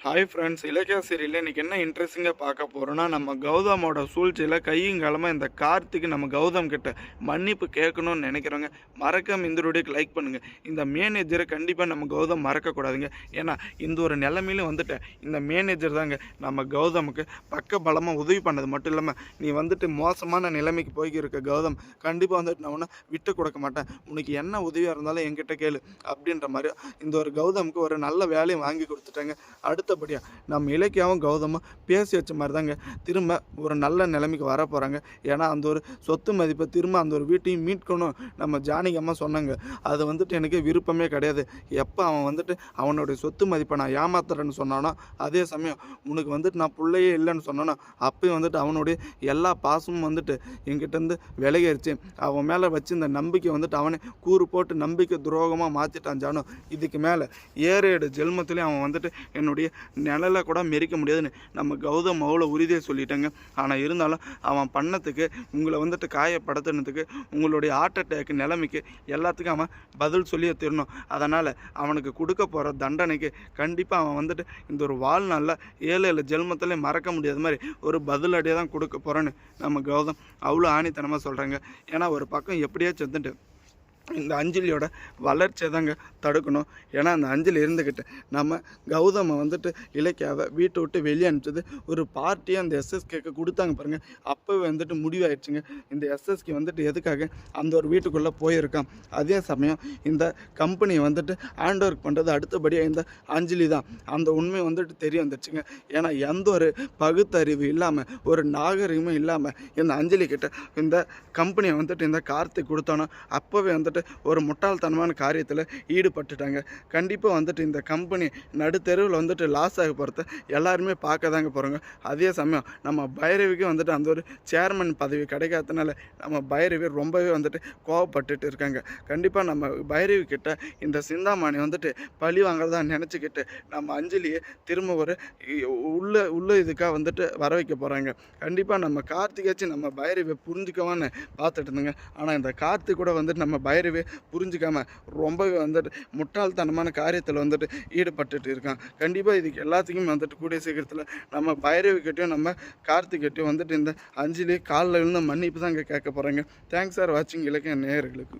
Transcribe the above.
Hi friends இலக்கிய சீரியலில் இன்றைக்கி என்ன இன்ட்ரெஸ்டிங்காக பார்க்க போகிறோன்னா நம்ம கௌதமோட சூழ்ச்சியில் கையும் காலமாக இந்த கார்த்திக்கு நம்ம கௌதம் கிட்ட மன்னிப்பு கேட்கணும்னு நினைக்கிறவங்க மறக்காம இந்த வீடியோக்கு லைக் பண்ணுங்கள் இந்த மேனேஜரை கண்டிப்பாக நம்ம கௌதம் மறக்கக்கூடாதுங்க ஏன்னா இந்த ஒரு நிலைமையிலும் வந்துட்டேன் இந்த மேனேஜர் தாங்க நம்ம கௌதமுக்கு பக்க பலமாக உதவி பண்ணது. மட்டும் இல்லாமல் நீ வந்துட்டு மோசமான நிலைமைக்கு போய்க்கிருக்க கௌதம் கண்டிப்பாக வந்துட்டு நான் உன்னை விட்டு கொடுக்க மாட்டேன். உனக்கு என்ன உதவியாக இருந்தாலும் என்கிட்ட கேளு அப்படின்ற மாதிரி இந்த ஒரு கௌதமுக்கு ஒரு நல்ல வேலையை வாங்கி கொடுத்துட்டாங்க. அடுத்தபடியாக நம்ம இலக்கியாவும் கௌதமும் பேசி வச்ச மாதிரி தாங்க திரும்ப ஒரு நல்ல நிலைமைக்கு வர போகிறாங்க ஏன்னா அந்த ஒரு சொத்து மதிப்பை திரும்ப அந்த ஒரு வீட்டையும் மீட்கணும் நம்ம ஜானகம்மா சொன்னாங்க. அது வந்துட்டு எனக்கு விருப்பமே கிடையாது. எப்போ அவன் வந்துட்டு அவனுடைய சொத்து மதிப்பை நான் ஏமாத்துறேன்னு சொன்னானோ அதே சமயம் உனக்கு வந்துட்டு நான் பிள்ளையே இல்லைன்னு சொன்னானோ அப்பயும் வந்துட்டு அவனுடைய எல்லா பாசமும் வந்துட்டு என்கிட்டேருந்து விலகிருச்சு. அவன் மேலே வச்சு இந்த நம்பிக்கை வந்துட்டு அவனை கூறு போட்டு நம்பிக்கை துரோகமாக மாற்றிட்டான் ஜானோ. இதுக்கு மேலே ஏறேடு ஜென்மத்துலேயும் அவன் வந்துட்டு என்னுடைய நிழலை கூட மெரிக்க முடியாதுன்னு. நம்ம கௌதம் அவ்வளோ உறுதியாக சொல்லிட்டாங்க. ஆனால் இருந்தாலும் அவன் பண்ணத்துக்கு உங்களை வந்துட்டு காயப்படுத்தினதுக்கு உங்களுடைய ஹார்ட் அட்டாக் நிலைமைக்கு எல்லாத்துக்கும் அவன் பதில் சொல்லியே தரணும். அதனால் அவனுக்கு கொடுக்க போகிற தண்டனைக்கு கண்டிப்பாக அவன் வந்துட்டு இந்த ஒரு வாழ்நாளில் ஏழு ஏழு ஜென்மத்திலே மறக்க முடியாத மாதிரி ஒரு பதிலடியாக தான் கொடுக்க போகிறேன்னு நம்ம கௌதம் அவ்வளோ ஆணித்தனமாக சொல்கிறாங்க ஏன்னா ஒரு பக்கம் எப்படியாச்சும் வந்துட்டு இந்த அஞ்சலியோட வளர்ச்சியை தாங்க தடுக்கணும். ஏன்னா அந்த அஞ்சலி இருந்துக்கிட்டு நம்ம கௌதமை வந்துட்டு இலக்கியாவை வீட்டை விட்டு வெளியே அனுப்பிச்சது ஒரு பார்ட்டியை அந்த எஸ்எஸ்கேக்கு கொடுத்தாங்க பாருங்கள் அப்போவே வந்துட்டு முடிவாயிடுச்சுங்க. இந்த எஸ்எஸ்கே வந்துட்டு எதுக்காக அந்த ஒரு வீட்டுக்குள்ளே போயிருக்கான்? அதே சமயம் இந்த கம்பெனியை வந்துட்டு ஹேண்ட் ஒர்க் பண்ணுறது அடுத்தபடியாக இந்த அஞ்சலி தான். அந்த உண்மை வந்துட்டு தெரிய வந்துடுச்சுங்க. ஏன்னா எந்த ஒரு பகுத்தறிவு இல்லாமல் ஒரு நாகரிகமும் இல்லாமல் இந்த அஞ்சலி கிட்ட இந்த கம்பெனியை வந்துட்டு இந்த கார்த்திக் கொடுத்தானோ அப்போவே வந்துட்டு ஒரு முட்டாள்தனமான காரியத்தில் ஈடுபட்டுட்டாங்க. கண்டிப்பாக வந்துட்டு இந்த கம்பெனி நடுத்தெருவில் வந்துட்டு லாஸ் ஆக போகிறத எல்லாருமே பார்க்க தாங்க போகிறாங்க அதே சமயம் நம்ம பைரவிக்கு வந்துட்டு அந்த ஒரு சேர்மன் பதவி கிடைக்காதனால நம்ம பைரவி ரொம்பவே வந்துட்டு கோவப்பட்டுட்டு இருக்காங்க. கண்டிப்பாக நம்ம பைரவி கிட்ட இந்த சிந்தாமணி வந்துட்டு பழி வாங்குறதா நினச்சிக்கிட்டு நம்ம அஞ்சலியை திரும்ப ஒரு உள்ள உள்ள இதுக்காக வந்துட்டு வர வைக்க போகிறாங்க கண்டிப்பாக நம்ம கார்த்திகாச்சும் நம்ம பைரவியை புரிஞ்சுக்கவான்னு பார்த்துட்டு இருந்தோங்க. ஆனால் இந்த கார்த்திக் கூட வந்துட்டு நம்ம பைரவி புரிஞ்சுக்காம ரொம்பவே வந்துட்டு முட்டாள்தனமான காரியத்தில் வந்துட்டு ஈடுபட்டுட்டு இருக்கான். கண்டிப்பாக இதுக்கு எல்லாத்துக்கும் வந்துட்டு கூடிய சீக்கிரத்தில் நம்ம பைரவிக்கிட்டையும் நம்ம கார்த்திக்கிட்டையும் வந்துட்டு இந்த அஞ்சலி காலில் விழுந்த மன்னிப்பு தான் இங்கே கேட்க போகிறாங்க தேங்க்ஸ் ஃபார் வாட்சிங் இலக்கிய நேயர்களுக்கு.